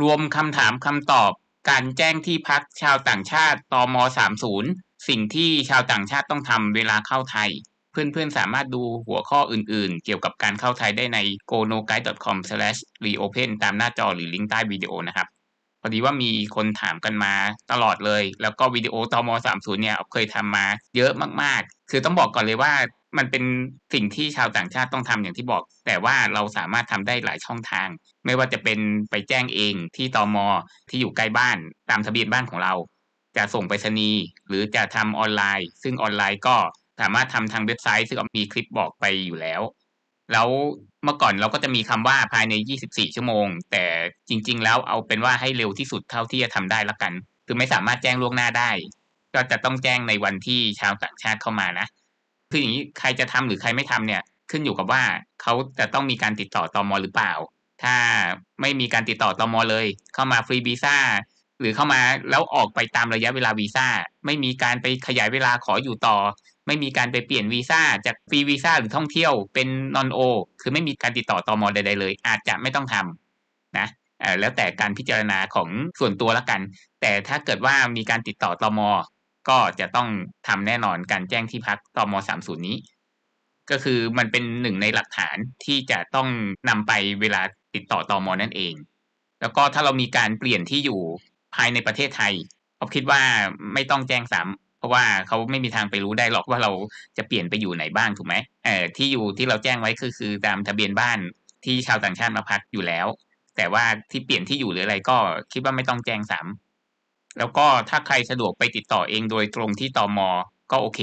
รวมคำถามคำตอบ การแจ้งที่พักชาวต่างชาติตม30 สิ่งที่ชาวต่างชาติต้องทำเวลาเข้าไทย เพื่อนๆสามารถดูหัวข้ออื่นๆ เกี่ยวกับการเข้าไทยได้ใน gonoguide.com/reopen ตามหน้าจอหรือลิงก์ใต้วิดีโอนะครับพอดีว่ามีคนถามกันมาตลอดเลย แล้วก็วิดีโอตม30เนี่ยเคยทำมาเยอะมากๆ คือต้องบอกก่อนเลยว่า มันเป็นสิ่งที่ชาวต่างชาติต้องทำอย่างที่บอก แต่ว่าเราสามารถทำได้หลายช่องทาง ไม่ว่าจะเป็นไปแจ้งเองที่ตมที่อยู่ใกล้บ้านตามทะเบียนบ้านของเรา จะส่งไปรษณีย์หรือจะทำออนไลน์ ซึ่งออนไลน์ก็สามารถทำทางเว็บไซต์ซึ่งมีคลิปบอกไปอยู่แล้ว แล้วเมื่อก่อนเราก็จะมีคำว่าภายใน 24 ชั่วโมง แต่จริง ๆ แล้วเอาเป็นว่าให้เร็วที่สุดเท่าที่จะทำได้ละกัน คือไม่สามารถแจ้งล่วงหน้าได้ ก็จะต้องแจ้งในวันที่ชาวต่างชาติเข้ามานะ คืออย่างนี้ใครจะทำหรือใครไม่ทำเนี่ย ขึ้นอยู่กับว่าเขาจะต้องมีการติดต่อตอมหรือเปล่า ถ้าไม่มีการติดต่อตอมเลย เข้ามาฟรีวีซ่าหรือเข้ามาแล้วออกไปตามระยะเวลาวีซ่าไม่มีการไปขยายเวลาขออยู่ต่อ ไม่มีการไปเปลี่ยนวีซ่าจากฟรีวีซ่าหรือท่องเที่ยวเป็นนอนโอคือไม่มีการติดต่อตอมใดๆเลย อาจจะไม่ต้องทำนะแล้วแต่การพิจารณาของส่วนตัวละกัน แต่ถ้าเกิดว่ามีการติดต่อตอม ก็จะต้องทำแน่นอนการแจ้งที่พักตมสามศูนย์นี้ ก็คือมันเป็นหนึ่งในหลักฐานที่จะต้องนำไปเวลาติดต่อตอมนั่นเอง แล้วก็ถ้าเรามีการเปลี่ยนที่อยู่ภายในประเทศไทยผมคิดว่าไม่ต้องแจ้งซ้ำเพราะว่าเขาไม่มีทางไปรู้ได้หรอกว่าเราจะเปลี่ยนไปอยู่ไหนบ้างถูกไหมเออที่อยู่ที่เราแจ้งไว้คือคือตามทะเบียนบ้านที่ชาวต่างชาติมาพักอยู่แล้ว แต่ว่าที่เปลี่ยนที่อยู่หรืออะไรก็คิดว่าไม่ต้องแจ้งซ้ำ แล้วก็ถ้าใครสะดวกไปติดต่อเองโดยตรงที่ตอมก็โอเค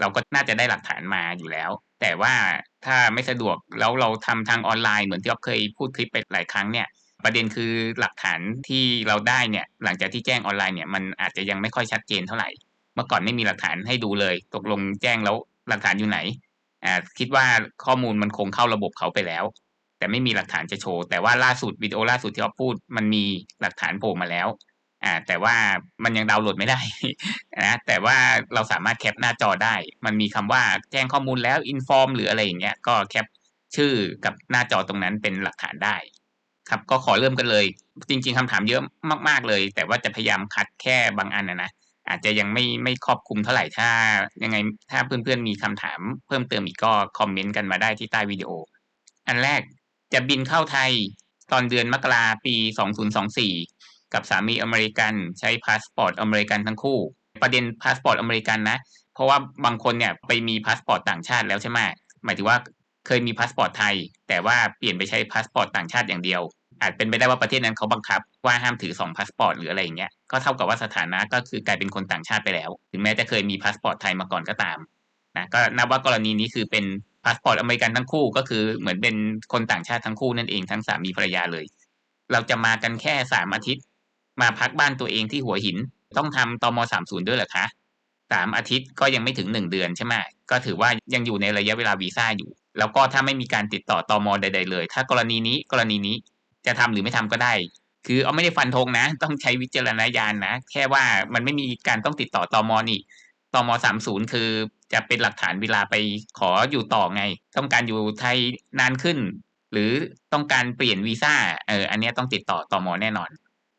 เราก็น่าจะได้หลักฐานมาอยู่แล้ว แต่ว่าถ้าไม่สะดวกแล้วเราทำทางออนไลน์เหมือนที่เราเคยพูดคลิปไปหลายครั้งเนี่ยประเด็นคือหลักฐานที่เราได้เนี่ยหลังจากที่แจ้งออนไลน์เนี่ยมันอาจจะยังไม่ค่อยชัดเจนเท่าไหร่ เมื่อก่อนไม่มีหลักฐานให้ดูเลย ตกลงแจ้งแล้วหลักฐานอยู่ไหนอ่าคิดว่าข้อมูลมันคงเข้าระบบเขาไปแล้ว แต่ไม่มีหลักฐานจะโชว์ แต่ว่าล่าสุดวิดีโอล่าสุดที่เราพูดมันมีหลักฐานโผล่มาแล้ว อ่าแต่ว่ามันยังดาวน์โหลดไม่ได้นะแต่ว่าเราสามารถแคปหน้าจอได้ มันมีคำว่าแจ้งข้อมูลแล้วอินฟอร์มหรืออะไรอย่างเงี้ยก็แคปชื่อกับหน้าจอตรงนั้นเป็นหลักฐานได้ ครับก็ขอเริ่มกันเลย จริง ๆคำถามเยอะมาก ๆเลย แต่ว่าจะพยายามคัดแค่บางอันนะนะอาจจะยังไม่ไม่ครอบคลุมเท่าไหร่ถ้ายังไงถ้าเพื่อนๆมีคำถาม เพิ่มเติมอีกก็คอมเมนต์กันมาได้ที่ใต้วิดีโอ อันแรกจะบินเข้าไทยตอนเดือนมกราปี 2024 กับสามีอเมริกันใช้พาสปอร์ตอเมริกันทั้งคู่ ประเด็นพาสปอร์ตอเมริกันนะ เพราะว่าบางคนเนี่ยไปมีพาสปอร์ตต่างชาติแล้วใช่ไหมหมายถึงว่าเคยมีพาสปอร์ตไทย แต่ว่าเปลี่ยนไปใช้พาสปอร์ตต่างชาติอย่างเดียว อาจเป็นไปได้ว่าประเทศนั้นเขาบังคับว่าห้ามถือ2พาสปอร์ตหรืออะไรอย่างเงี้ยก็เท่ากับว่าสถานะก็คือกลายเป็นคนต่างชาติไปแล้ว ถึงแม้จะเคยมีพาสปอร์ตไทยมาก่อนก็ตามนะก็นับว่ากรณีนี้คือเป็นพาสปอร์ตอเมริกันทั้งคู่ก็คือเหมือนเป็นคนต่างชาติทั้งคู่นั่นเองทั้งสามีภรรยาเลย เราจะมากันแค่สามอาทิตย์ มาพักบ้านตัวเองที่หัวหิน ต้องทำตมสามศูนย์ด้วยเหรอคะสามอาทิตย์ก็ยังไม่ถึงหนึ่งเดือนใช่ไหมก็ถือว่ายังอยู่ในระยะเวลาวีซ่าอยู่ แล้วก็ถ้าไม่มีการติดต่อตมใด ๆ เลย ถ้ากรณีนี้กรณีนี้จะทำหรือไม่ทำก็ได้ คือเอาไม่ได้ฟันธงนะ ต้องใช้วิจารณญาณนะ แค่ว่ามันไม่มีการต้องติดต่อตมนี่ตมสามศูนย์คือจะเป็นหลักฐานเวลาไปขออยู่ต่อไง ต้องการอยู่ไทยนานขึ้น หรือต้องการเปลี่ยนวีซ่าเอออันนี้ต้องติดต่อตมแน่นอน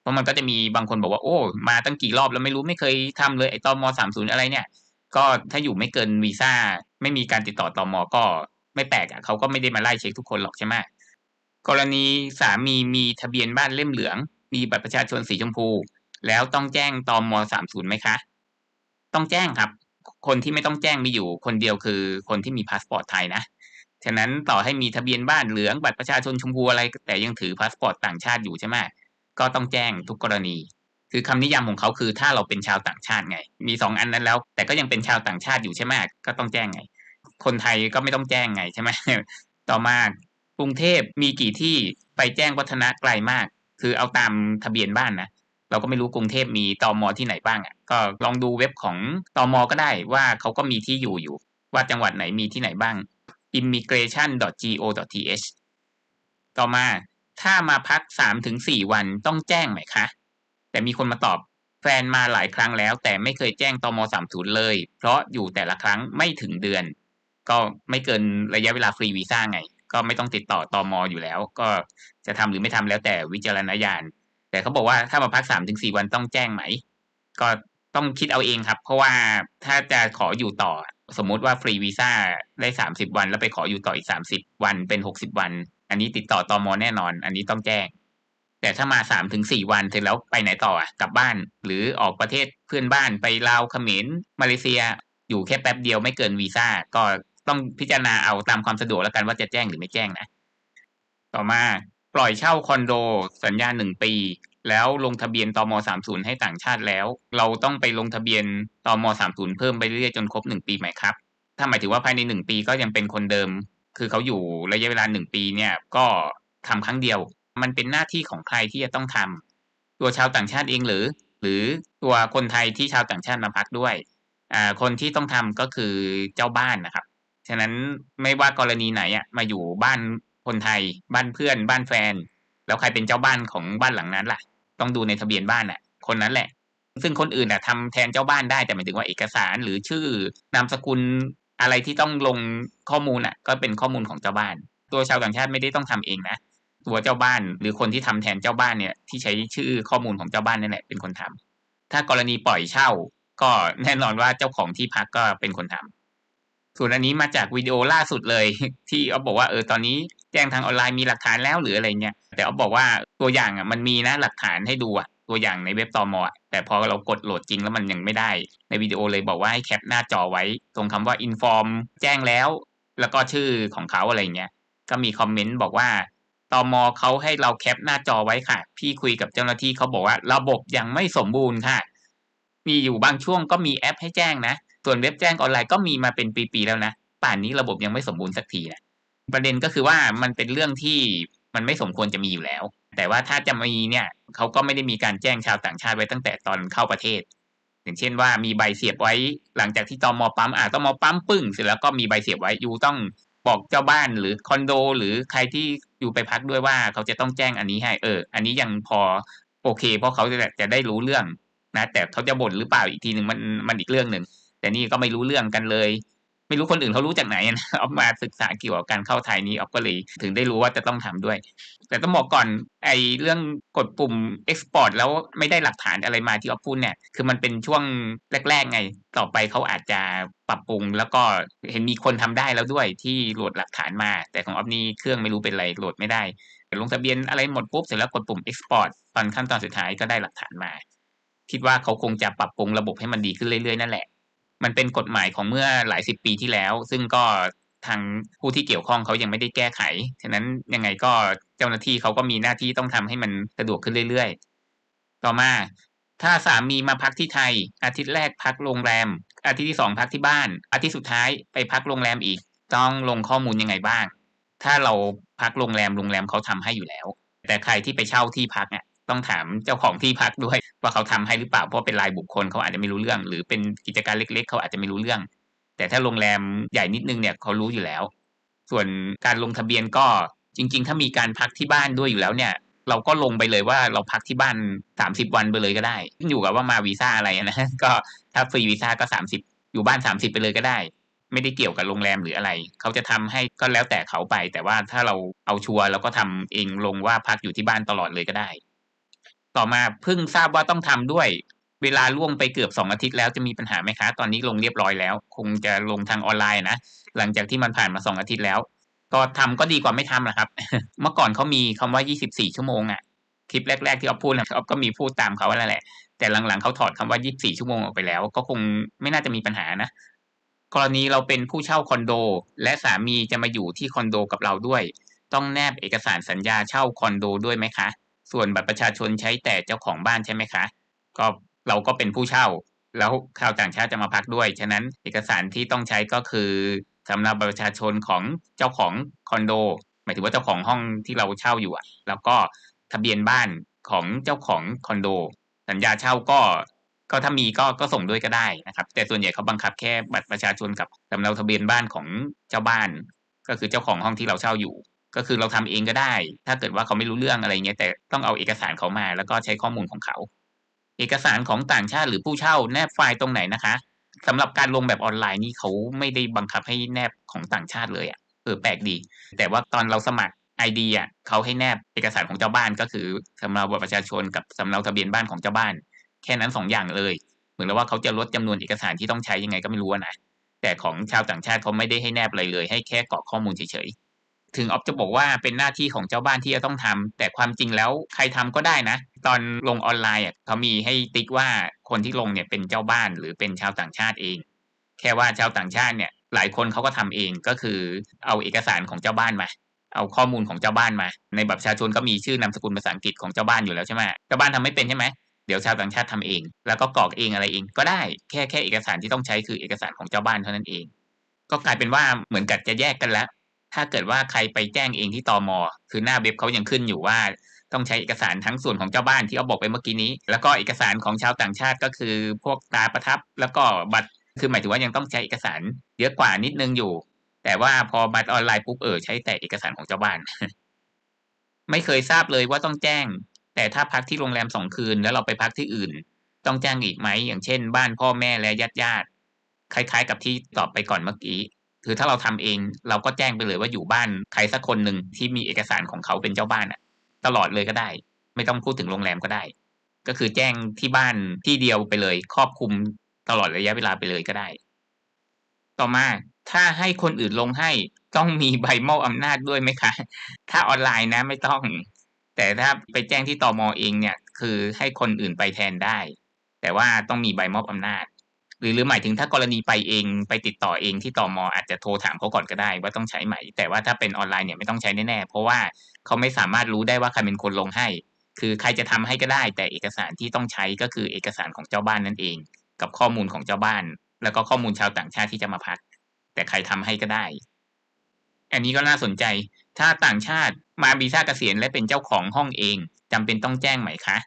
เพราะมันก็จะมีบางคนบอกว่าโอ้มาตั้งกี่รอบแล้วไม่รู้ไม่เคยทำเลยไอ้ตอมสามศูนย์อะไรเนี่ย ก็ถ้าอยู่ไม่เกินวีซ่าไม่มีการติดต่อตอมก็ไม่แปลกอะเขาก็ไม่ได้มาไล่เช็คทุกคนหรอกใช่ไหมกรณีสามีมีทะเบียนบ้านเล่มเหลือง มีบัตรประชาชนสีชมพู แล้วต้องแจ้งตอมสามศูนย์ไหมคะ ต้องแจ้งครับ คนที่ไม่ต้องแจ้งมีอยู่ คนเดียวคือคนที่มีพาสปอร์ตไทยนะฉะนั้นต่อให้มีทะเบียนบ้านเหลืองบัตรประชาชนชมพูอะไรแต่ยังถือพาสปอร์ตต่างชาติอยู่ใช่ไหม ก็ต้องแจ้งทุกกรณี คือคำนิยามของเขาคือถ้าเราเป็นชาวต่างชาติไง มีสองอันนั้นแล้ว แต่ก็ยังเป็นชาวต่างชาติอยู่ใช่ไหมก็ต้องแจ้งไง คนไทยก็ไม่ต้องแจ้งไงใช่ไหมต่อมากรุงเทพมีกี่ที่ไปแจ้งวัฒนะไกลมาก คือเอาตามทะเบียนบ้านนะเราก็ไม่รู้กรุงเทพมีตอมอที่ไหนบ้างอะก็ลองดูเว็บของตอมอก็ได้ว่าเขาก็มีที่อยู่อยู่ ว่าจังหวัดไหนมีที่ไหนบ้าง immigration.go.th ต่อมา ถ้ามาพักสามถึงสี่วันต้องแจ้งไหมคะ แต่มีคนมาตอบแฟนมาหลายครั้งแล้ว แต่ไม่เคยแจ้งตมสามศูนย์เลย เพราะอยู่แต่ละครั้งไม่ถึงเดือน ก็ไม่เกินระยะเวลาฟรีวีซ่าไง ก็ไม่ต้องติดต่อตอมอยู่แล้ว ก็จะทำหรือไม่ทำแล้วแต่วิจารณญาณแแต่เขาบอกว่าถ้ามาพักสามถึงสี่วันต้องแจ้งไหม ก็ต้องคิดเอาเองครับ เพราะว่าถ้าจะขออยู่ต่อสมมุติว่าฟรีวีซ่าได้สามสิบวัน แล้วไปขออยู่ต่ออีกสามสิบวันเป็นหกสิบวัน อันนี้ติดต่อตอมอแน่นอน อันนี้ต้องแจ้ง แต่ถ้ามาสามถึงสี่วันเสร็จแล้วไปไหนต่ออะกลับบ้าน หรือออกประเทศเพื่อนบ้านไปลาวเขมรมาเลเซีย อยู่แค่แป๊บเดียวไม่เกินวีซ่าก็ต้องพิจารณาเอาตามความสะดวกแล้วกันว่าจะแจ้งหรือไม่แจ้งนะ ต่อมาปล่อยเช่าคอนโด สัญญาหนึ่งปี แล้วลงทะเบียนตมสามศูนย์ให้ต่างชาติแล้ว เราต้องไปลงทะเบียนตมสามศูนย์เพิ่มไปเรื่อยๆจนครบหนึ่งปีไหมครับ ถ้าหมายถึงว่าภายในหนึ่งปีก็ยังเป็นคนเดิม คือเขาอยู่ระยะเวลาหนึ่งปีเนี่ยก็ทำครั้งเดียว มันเป็นหน้าที่ของใครที่จะต้องทำตัวชาวต่างชาติเองหรือ หรือตัวคนไทยที่ชาวต่างชาติมาพักด้วยอ่าคนที่ต้องทำก็คือเจ้าบ้านนะครับ ฉะนั้นไม่ว่ากรณีไหนอะมาอยู่บ้านคนไทย บ้านเพื่อน บ้านแฟน แล้วใครเป็นเจ้าบ้านของบ้านหลังนั้นล่ะ ต้องดูในทะเบียนบ้านอะ คนนั้นแหละซึ่งคนอื่นอะทำแทนเจ้าบ้านได้แต่หมายถึงว่าเอกสารหรือชื่อนามสกุล อะไรที่ต้องลงข้อมูลอะ ก็เป็นข้อมูลของเจ้าบ้าน ตัวชาวต่างชาติไม่ได้ต้องทำเองนะตัวเจ้าบ้านหรือคนที่ทำแทนเจ้าบ้านเนี่ยที่ใช้ชื่อข้อมูลของเจ้าบ้านนั่นแหละเป็นคนทำถ้ากรณีปล่อยเช่า ก็แน่นอนว่าเจ้าของที่พักก็เป็นคนทำส่วนอันนี้มาจากวิดีโอล่าสุดเลย ที่เขาบอกว่าเออตอนนี้แจ้งทางออนไลน์มีหลักฐานแล้วหรืออะไรเงี้ยแต่เขาบอกว่าตัวอย่างอะมันมีนะหลักฐานให้ดูอะ ตัวอย่างในเว็บตอมอแต่พอเรากดโหลดจริงแล้วมันยังไม่ได้ ในวิดีโอเลยบอกว่าให้แคปหน้าจอไว้ ตรงคำว่า inform แจ้งแล้ว แล้วก็ชื่อของเขาอะไรเงี้ยก็มีคอมเมนต์บอกว่าตอมอเขาให้เราแคปหน้าจอไว้ค่ะ พี่คุยกับเจ้าหน้าที่เขาบอกว่าระบบยังไม่สมบูรณ์ค่ะ มีอยู่บางช่วงก็มีแอปให้แจ้งนะ ส่วนเว็บแจ้งออนไลน์ก็มีมาเป็นปีๆแล้วนะ ป่านนี้ระบบยังไม่สมบูรณ์สักทีนะประเด็นก็คือว่ามันเป็นเรื่องที่ มันไม่สมควรจะมีอยู่แล้ว แต่ว่าถ้าจะมีเนี่ยเขาก็ไม่ได้มีการแจ้งชาวต่างชาติไว้ตั้งแต่ตอนเข้าประเทศ อย่างเช่นว่ามีใบเสียบไว้หลังจากที่ตอมอปั๊มอ่าตอมอปั๊มปึ้งเสร็จแล้วก็มีใบเสียบไว้อยู่ต้องบอกเจ้าบ้านหรือคอนโด หรือใครที่อยู่ไปพักด้วยว่าเขาจะต้องแจ้งอันนี้ให้เออ อันนี้ยังพอโอเค เพราะเขาจะจะได้รู้เรื่องนะแต่เขาจะบ่นหรือเปล่าอีกทีหนึ่งมันมันอีกเรื่องหนึ่งแต่นี่ก็ไม่รู้เรื่องกันเลย ไม่รู้คนอื่นเขารู้จากไหนนะเอามาศึกษาเกี่ยวกับการเข้าไทยนี้เอาก็เลยถึงได้รู้ว่าจะต้องทำด้วย แต่ต้องบอกก่อนไอ้เรื่องกดปุ่ม export แล้วไม่ได้หลักฐานอะไรมาที่ออฟพูดเนี่ยคือมันเป็นช่วงแรก ๆ ไง ต่อไปเขาอาจจะปรับปรุง แล้วก็เห็นมีคนทำได้แล้วด้วยที่โหลดหลักฐานมา แต่ของออฟนี่เครื่องไม่รู้เป็นไรโหลดไม่ได้ลงทะเบียนอะไรหมดปุ๊บเสร็จแล้วกดปุ่ม export ตอนขั้นตอนสุดท้ายก็ได้หลักฐานมา คิดว่าเขาคงจะปรับปรุงระบบให้มันดีขึ้นเรื่อยๆนั่นแหละ มันเป็นกฎหมายของเมื่อหลายสิบปีที่แล้ว ซึ่งก็ทางผู้ที่เกี่ยวข้องเขายังไม่ได้แก้ไข ฉะนั้นยังไงก็เจ้าหน้าที่เขาก็มีหน้าที่ต้องทำให้มันสะดวกขึ้นเรื่อยๆ ต่อมา ถ้าสามีมาพักที่ไทย อาทิตย์แรกพักโรงแรม อาทิตย์ที่สองพักที่บ้าน อาทิตย์สุดท้ายไปพักโรงแรมอีก ต้องลงข้อมูลยังไงบ้าง ถ้าเราพักโรงแรมโรงแรมเขาทำให้อยู่แล้ว แต่ใครที่ไปเช่าที่พักเนี่ย ต้องถามเจ้าของที่พักด้วย ว่าเขาทำให้หรือเปล่าเพราะเป็นรายบุคคลเขาอาจจะไม่รู้เรื่อง หรือเป็นกิจการเล็ก ๆ เขาอาจจะไม่รู้เรื่อง แต่ถ้าโรงแรมใหญ่นิดนึงเนี่ยเขารู้อยู่แล้ว ส่วนการลงทะเบียนก็จริง ๆ ถ้ามีการพักที่บ้านด้วยอยู่แล้วเนี่ย เราก็ลงไปเลยว่าเราพักที่บ้านสามสิบวันไปเลยก็ได้อยู่กับว่ามาวีซ่าอะไรนะก็ถ้าฟรีวีซ่าก็สามสิบอยู่บ้านสามสิบไปเลยก็ได้ ไม่ได้เกี่ยวกับโรงแรมหรืออะไร เขาจะทำให้ก็แล้วแต่เขาไป แต่ว่าถ้าเราเอาชัวร์เราก็ทำเองลงว่าพักอยู่ที่บ้านตลอดเลยก็ได้ ต่อมาเพิ่งทราบว่าต้องทำด้วย เวลาล่วงไปเกือบสองอาทิตย์แล้วจะมีปัญหาไหมคะ ตอนนี้ลงเรียบร้อยแล้ว คงจะลงทางออนไลน์นะหลังจากที่มันผ่านมาสองอาทิตย์แล้ว ก็ทำก็ดีกว่าไม่ทำนะครับ เมื่อก่อนเขามีคำว่า 24 ชั่วโมงอะคลิปแรก ๆ ที่เขาพูดนะเขาก็มีพูดตามเขาแล้วแหละ แต่หลังๆเขาถอดคำว่า 24 ชั่วโมงออกไปแล้ว ก็คงไม่น่าจะมีปัญหานะกรณีเราเป็นผู้เช่าคอนโด และสามีจะมาอยู่ที่คอนโดกับเราด้วย ต้องแนบเอกสารสัญญาเช่าคอนโดด้วยไหมคะ ส่วนบัตรประชาชนใช้แต่เจ้าของบ้านใช่ไหมคะ ก็เราก็เป็นผู้เช่า แล้วชาวต่างชาติจะมาพักด้วย ฉะนั้นเอกสารที่ต้องใช้ก็คือสำเนาบัตรประชาชนของเจ้าของคอนโด หมายถึงว่าเจ้าของห้องที่เราเช่าอยู่อะแล้วก็ทะเบียนบ้านของเจ้าของคอนโด สัญญาเช่าก็ก็ถ้ามีก็ก็ส่งด้วยก็ได้นะครับ แต่ส่วนใหญ่เขาบังคับแค่บัตรประชาชนกับสำเนาทะเบียนบ้านของเจ้าบ้าน ก็คือเจ้าของห้องที่เราเช่าอยู่ ก็คือเราทำเองก็ได้ ถ้าเกิดว่าเขาไม่รู้เรื่องอะไรเงี้ยแต่ต้องเอาเอกสารเขามา แล้วก็ใช้ข้อมูลของเขา เอกสารของต่างชาติหรือผู้เช่าแนบไฟล์ตรงไหนนะคะสำหรับการลงแบบออนไลน์นี่เขาไม่ได้บังคับให้แนบของต่างชาติเลยอะ่ะเออแปลกดี แต่ว่าตอนเราสมัคร ID อะเขาให้แนบเอกสารของเจ้าบ้านก็คือสำเนาบัตรประชาชนกับสำเนาทะเบียนบ้านของเจ้าบ้าน แค่นั้นสองอย่างเลย เหมือนว่าเขาจะลดจำนวนเอกสารที่ต้องใช้ยังไงก็ไม่รู้นะแต่ของชาวต่างชาติเขาไม่ได้ให้แนบอะไรเลย ให้แค่กรอกข้อมูลเฉยๆ ถึงออฟจะบอกว่าเป็นหน้าที่ของเจ้าบ้านที่จะต้องทำแต่ความจริงแล้วใครทำก็ได้นะ ตอนลงออนไลน์เขามีให้ติ๊กว่าคนที่ลงเนี่ยเป็นเจ้าบ้านหรือเป็นชาวต่างชาติเอง แค่ว่าชาวต่างชาติเนี่ยหลายคนเขาก็ทำเองก็คือเอาเอกสารของเจ้าบ้านมาเอาข้อมูลของเจ้าบ้านมา ในบัตรประชาชนก็มีชื่อนามสกุลภาษาอังกฤษของเจ้าบ้านอยู่แล้วใช่ไหมเจ้าบ้านทำไม่เป็นใช่ไหมเดี๋ยวชาวต่างชาติทำเอง แล้วก็กรอกเองอะไรเองก็ได้แค่แค่เอกสารที่ต้องใช้คือเอกสารของเจ้าบ้านเท่านั้นเอง ก็กลายเป็นว่าเหมือนกับจะแยกกันแล้ว ถ้าเกิดว่าใครไปแจ้งเองที่ตอมคือหน้าเว็บเขายังขึ้นอยู่ว่า ต้องใช้เอกสารทั้งส่วนของเจ้าบ้านที่เขาบอกไปเมื่อกี้นี้ แล้วก็เอกสารของชาวต่างชาติก็คือพวกตาประทับ แล้วก็บัตรคือหมายถึงว่ายังต้องใช้เอกสารเยอะกว่านิดนึงอยู่ แต่ว่าพอบัตรออนไลน์ปุ๊บเออใช้แต่เอกสารของเจ้าบ้าน ไม่เคยทราบเลยว่าต้องแจ้ง แต่ถ้าพักที่โรงแรมสองคืน แล้วเราไปพักที่อื่น ต้องแจ้งอีกไหมอย่างเช่น บ้านพ่อแม่และญาติญาติคล้ายๆ กับที่ตอบไปก่อนเมื่อกี้ คือถ้าเราทำเองเราก็แจ้งไปเลยว่าอยู่บ้านใครสักคนหนึ่งที่มีเอกสารของเขาเป็นเจ้าบ้านอะตลอดเลยก็ได้ ไม่ต้องพูดถึงโรงแรมก็ได้ ก็คือแจ้งที่บ้านที่เดียวไปเลย ครอบคลุมตลอดระยะเวลาไปเลยก็ได้ ต่อมาถ้าให้คนอื่นลงให้ต้องมีใบมอบอำนาจด้วยไหมคะ ถ้าออนไลน์นะไม่ต้อง แต่ถ้าไปแจ้งที่ตอมอเองเนี่ย คือให้คนอื่นไปแทนได้ แต่ว่าต้องมีใบมอบอำนาจ หรือหรือหมายถึงถ้ากรณีไปเองไปติดต่อเองที่ตอมออาจจะโทรถามเขาก่อนก็ได้ว่าต้องใช้ไหม แต่ว่าถ้าเป็นออนไลน์เนี่ยไม่ต้องใช้แน่ๆ เพราะว่าเขาไม่สามารถรู้ได้ว่าใครเป็นคนลงให้ คือใครจะทำให้ก็ได้ แต่เอกสารที่ต้องใช้ก็คือเอกสารของเจ้าบ้านนั่นเอง กับข้อมูลของเจ้าบ้าน แล้วก็ข้อมูลชาวต่างชาติที่จะมาพัก แต่ใครทำให้ก็ได้ อันนี้ก็น่าสนใจ ถ้าต่างชาติมาวีซ่าเกษียณและเป็นเจ้าของห้องเองจำเป็นต้องแจ้งไหมคะ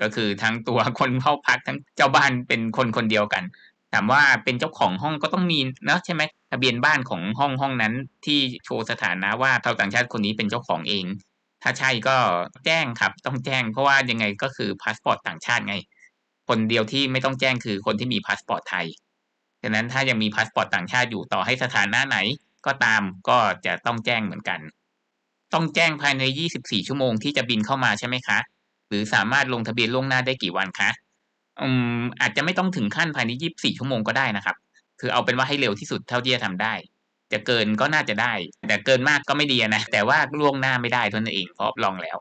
ก็คือทั้งตัวคนเข้าพักทั้งเจ้าบ้านเป็นคนคนเดียวกัน ถามว่าเป็นเจ้าของห้องก็ต้องมีนะใช่ไหมทะเบียนบ้านของห้องห้องนั้น ที่โชว์สถานะว่าชาวต่างชาติคนนี้เป็นเจ้าของเอง ถ้าใช่ก็แจ้งครับ ต้องแจ้ง เพราะว่ายังไงก็คือพาสปอร์ตต่างชาติไง คนเดียวที่ไม่ต้องแจ้งคือคนที่มีพาสปอร์ตไทยฉะนั้นถ้ายังมีพาสปอร์ตต่างชาติอยู่ต่อให้สถานะไหนก็ตามก็จะต้องแจ้งเหมือนกัน ต้องแจ้งภายใน 24 ชั่วโมงที่จะบินเข้ามาใช่ไหมคะ หรือสามารถลงทะเบียนล่วงหน้าได้กี่วันคะ อืมอาจจะไม่ต้องถึงขั้นภายใน24ชั่วโมงก็ได้นะครับ คือเอาเป็นว่าให้เร็วที่สุดเท่าที่จะทำได้ จะเกินก็น่าจะได้ แต่เกินมากก็ไม่ดีนะ แต่ว่าล่วงหน้าไม่ได้ทนเองเพราะลองแล้ว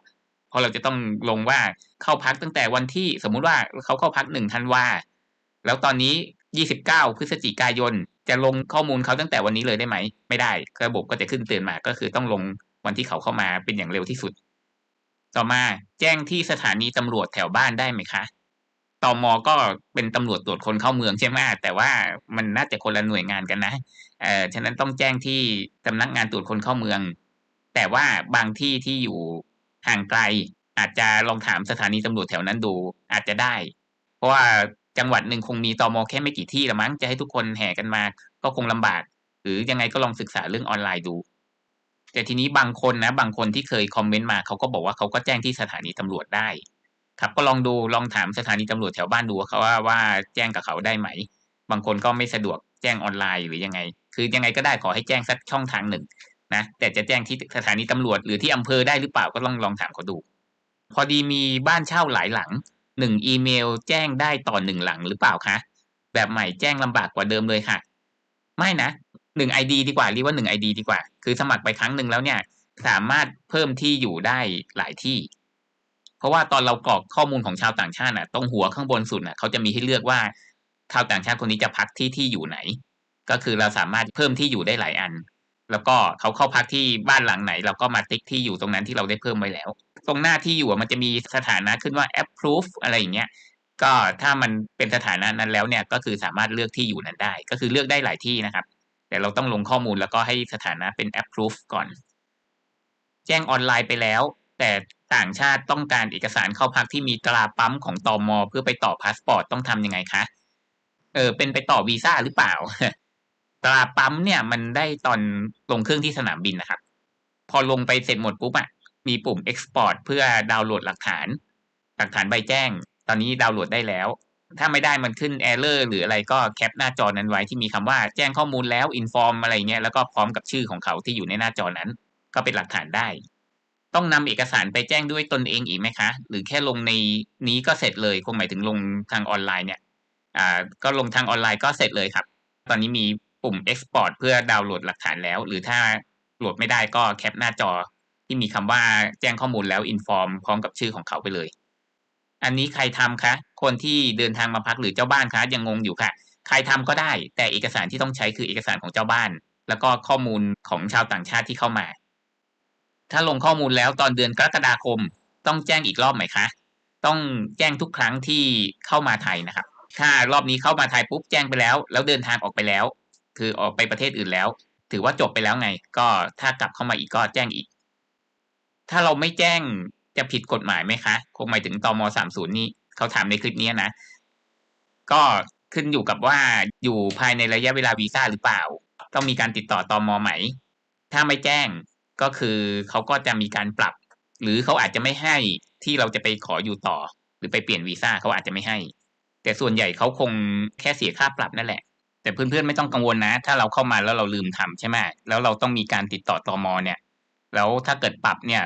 เพราะเราจะต้องลงว่าเข้าพักตั้งแต่วันที่สมมุติว่าเขาเข้าพักหนึ่งธันวาแล้วตอนนี้29พฤศจิกายน จะลงข้อมูลเขาตั้งแต่วันนี้เลยได้ไหม ไม่ได้ระบบก็จะขึ้นเตือนมาก็คือต้องลงวันที่เขาเข้ามาเป็นอย่างเร็วที่สุด ต่อมาแจ้งที่สถานีตำรวจแถวบ้านได้ไหมคะ ตอมอก็เป็นตำรวจตรวจคนเข้าเมืองใช่ไหมแต่ว่ามันน่าจะคนละหน่วยงานกันนะเอ่อฉะนั้นต้องแจ้งที่สำนักงานตรวจคนเข้าเมือง แต่ว่าบางที่ที่อยู่ห่างไกล อาจจะลองถามสถานีตำรวจแถวนั้นดูอาจจะได้ เพราะว่าจังหวัดหนึ่งคงมีตอมอแค่ไม่กี่ที่ละมั้งจะให้ทุกคนแห่กันมา ก็คงลำบาก หรือยังไงก็ลองศึกษาเรื่องออนไลน์ดู แต่ทีนี้บางคนนะ บางคนที่เคยคอมเมนต์มาเขาก็บอกว่าเขาก็แจ้งที่สถานีตำรวจได้ ครับก็ลองดูลองถามสถานีตำรวจแถวบ้านดูเขาว่าว่าแจ้งกับเขาได้ไหม บางคนก็ไม่สะดวกแจ้งออนไลน์หรือยังไง คือยังไงก็ได้ขอให้แจ้งสักช่องทางหนึ่งนะแต่จะแจ้งที่สถานีตำรวจหรือที่อำเภอได้หรือเปล่าก็ลองลองถามเขาดู พอดีมีบ้านเช่าหลายหลังหนึ่งอีเมลแจ้งได้ต่อหนึ่งหลังหรือเปล่าคะแบบใหม่แจ้งลำบากกว่าเดิมเลยค่ะ ไม่นะหนึ่งไอดีดีกว่าเรียกว่าหนึ่งไอดีดีกว่า คือสมัครไปครั้งหนึ่งแล้วเนี่ย สามารถเพิ่มที่อยู่ได้หลายที่ ราะว่าตอนเรากรอกข้อมูลของชาวต่างชาติน่ะตรงหัวข้างบนสุดน่ะเขาจะมีให้เลือกว่าชาวต่างชาติคนนี้จะพักที่ที่อยู่ไหน ก็คือเราสามารถเพิ่มที่อยู่ได้หลายอัน แล้วก็เขาเข้าพักที่บ้านหลังไหน เราก็มาติ๊กที่อยู่ตรงนั้นที่เราได้เพิ่มไว้แล้ว ตรงหน้าที่อยู่มันจะมีสถานะขึ้นว่า approve อะไรอย่างเงี้ยก็ถ้ามันเป็นสถานะนั้นแล้วเนี่ยก็คือสามารถเลือกที่อยู่นั้นได้ ก็คือเลือกได้หลายที่นะครับ แต่เราต้องลงข้อมูลแล้วก็ให้สถานะเป็น approve ก่อน แจ้งออนไลน์ไปแล้ว แต่ต่างชาติต้องการเอกสารเข้าพักที่มีตราปั๊มของตอมอเพื่อไปต่อพาสปอร์ตต้องทํำยังไงคะ เออ เป็นไปต่อวีซ่าหรือเปล่า ตราปั๊มเนี่ยมันได้ตอนลงเครื่องที่สนามบินนะครับ พอลงไปเสร็จหมดปุ๊บอะมีปุ่ม export เพื่อดาวน์โหลดหลักฐาน หลักฐานใบแจ้ง ตอนนี้ดาวน์โหลดได้แล้ว ถ้าไม่ได้มันขึ้น error หรืออะไรก็แคปหน้าจอนั้นไว้ที่มีคำว่าแจ้งข้อมูลแล้ว inform อะไรเงี้ยแล้วก็พร้อมกับชื่อของเขาที่อยู่ในหน้าจอนั้น ก็เป็นหลักฐานได้ ต้องนำเอกสารไปแจ้งด้วยตนเองอีกไหมคะ หรือแค่ลงในนี้ก็เสร็จเลยคงหมายถึงลงทางออนไลน์เนี่ย อ่า ก็ลงทางออนไลน์ก็เสร็จเลยครับ ตอนนี้มีปุ่ม export เพื่อดาวน์โหลดหลักฐานแล้ว หรือถ้าโหลดไม่ได้ก็แคปหน้าจอที่มีคำว่าแจ้งข้อมูลแล้ว inform พร้อมกับชื่อของเขาไปเลย อันนี้ใครทำคะ คนที่เดินทางมาพักหรือเจ้าบ้านคะยังงงอยู่ค่ะ ใครทำก็ได้ แต่เอกสารที่ต้องใช้คือเอกสารของเจ้าบ้าน แล้วก็ข้อมูลของชาวต่างชาติที่เข้ามา ถ้าลงข้อมูลแล้วตอนเดือนกรกฎาคม ต้องแจ้งอีกรอบไหมคะ ต้องแจ้งทุกครั้งที่เข้ามาไทยนะครับ ถ้ารอบนี้เข้ามาไทยปุ๊บแจ้งไปแล้ว แล้วเดินทางออกไปแล้ว คือออกไปประเทศอื่นแล้ว ถือว่าจบไปแล้วไง ก็ถ้ากลับเข้ามาอีกก็แจ้งอีก ถ้าเราไม่แจ้งจะผิดกฎหมายไหมคะ คงหมายถึงตมสามศูนย์นี่เขาถามในคลิปนี้นะ ก็ขึ้นอยู่กับว่าอยู่ภายในระยะเวลาวีซ่าหรือเปล่า ต้องมีการติดต่อตอมไหม ถ้าไม่แจ้ง ก็คือเขาก็จะมีการปรับ หรือเขาอาจจะไม่ให้ที่เราจะไปขออยู่ต่อ หรือไปเปลี่ยนวีซ่าเขาอาจจะไม่ให้ แต่ส่วนใหญ่เขาคงแค่เสียค่าปรับนั่นแหละ แต่เพื่อนๆไม่ต้องกังวลนะ ถ้าเราเข้ามาแล้วเราลืมทำใช่ไหมแล้วเราต้องมีการติดต่อตอมเนี่ย แล้วถ้าเกิดปรับเนี่ย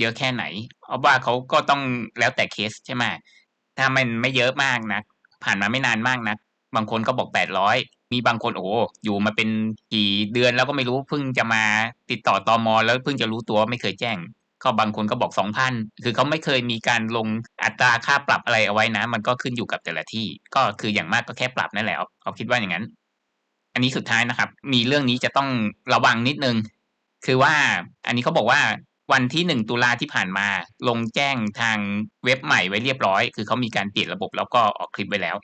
เยอะแค่ไหนเอาว่าเขาก็ต้องแล้วแต่เคสใช่ไหมถ้ามันไม่เยอะมากนะผ่านมาไม่นานมากนะบางคนก็บอกแปดร้อย มีบางคนโอ้อยู่มาเป็นกี่เดือนแล้วก็ไม่รู้เพิ่งจะมาติดต่อตอมแล้วเพิ่งจะรู้ตัวไม่เคยแจ้งก็บางคนก็บอกสองพันคือเขาไม่เคยมีการลงอัตราค่าปรับอะไรเอาไว้นะ มันก็ขึ้นอยู่กับแต่ละที่ ก็คืออย่างมากก็แค่ปรับนั่นแหละเขาคิดว่าอย่างนั้น อันนี้สุดท้ายนะครับ มีเรื่องนี้จะต้องระวังนิดนึง คือว่าอันนี้เขาบอกว่าวันที่หนึ่งตุลาที่ผ่านมา ลงแจ้งทางเว็บใหม่ไว้เรียบร้อย คือเขามีการเปลี่ยนระบบแล้วก็ออกคลิปไว้แล้ว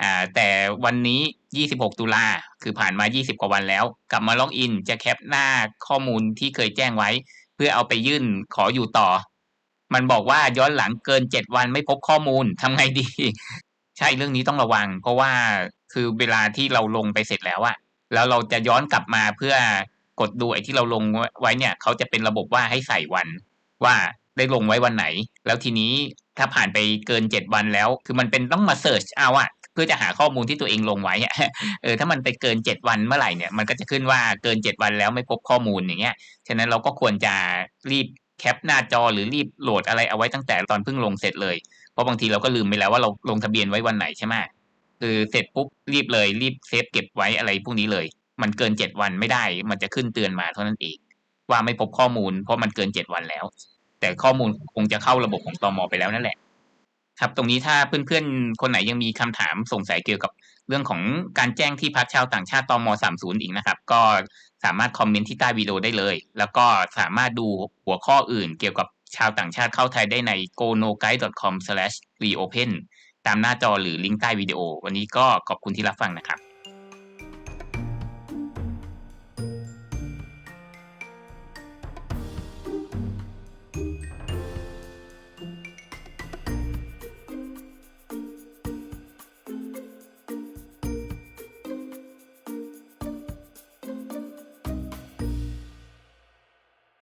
อ่าแต่วันนี้ 26 ตุลาคือผ่านมา 20 กว่าวันแล้ว กลับมาล็อกอินจะแคปหน้าข้อมูลที่เคยแจ้งไว้ เพื่อเอาไปยื่นขออยู่ต่อ มันบอกว่าย้อนหลังเกิน 7 วันไม่พบข้อมูลทำไงดี ใช่เรื่องนี้ต้องระวัง เพราะว่าคือเวลาที่เราลงไปเสร็จแล้วอะแล้วเราจะย้อนกลับมาเพื่อกดดูไอ้ที่เราลงไว้เนี่ยเขาจะเป็นระบบว่าให้ใส่วันว่าได้ลงไว้วันไหน แล้วทีนี้ถ้าผ่านไปเกินเจ็ดวันแล้ว คือมันเป็นต้องมาเสิร์ชเอาอะ เพื่อจะหาข้อมูลที่ตัวเองลงไว้เออถ้ามันไปเกินเจ็ดวันเมื่อไหร่เนี่ยมันก็จะขึ้นว่าเกินเจ็ดวันแล้วไม่พบข้อมูลอย่างเงี้ยฉะนั้นเราก็ควรจะรีบแคปหน้าจอหรือรีบโหลดอะไรเอาไว้ตั้งแต่ตอนเพิ่งลงเสร็จเลย เพราะบางทีเราก็ลืมไปแล้วว่าเราลงทะเบียนไว้วันไหนใช่ไหมคือเสร็จปุ๊บรีบเลย รีบเซฟเก็บไว้อะไรพวกนี้เลย มันเกินเจ็ดวันไม่ได้ มันจะขึ้นเตือนมาเท่านั้นเองว่าไม่พบข้อมูล เพราะมันเกินเจ็ดวันแล้ว แต่ข้อมูลคงจะเข้าระบบของตมไปแล้วนั่นแหละ ครับ ตรงนี้ถ้าเพื่อนๆ คนไหนยังมีคำถามสงสัยเกี่ยวกับเรื่องของการแจ้งที่พักชาวต่างชาติตม30 อีกนะครับ ก็สามารถคอมเมนต์ที่ใต้วิดีโอได้เลย แล้วก็สามารถดูหัวข้ออื่นเกี่ยวกับชาวต่างชาติเข้าไทยได้ใน gonoguide.com/reopen ตามหน้าจอหรือลิงก์ใต้วิดีโอ วันนี้ก็ขอบคุณที่รับฟังนะครับ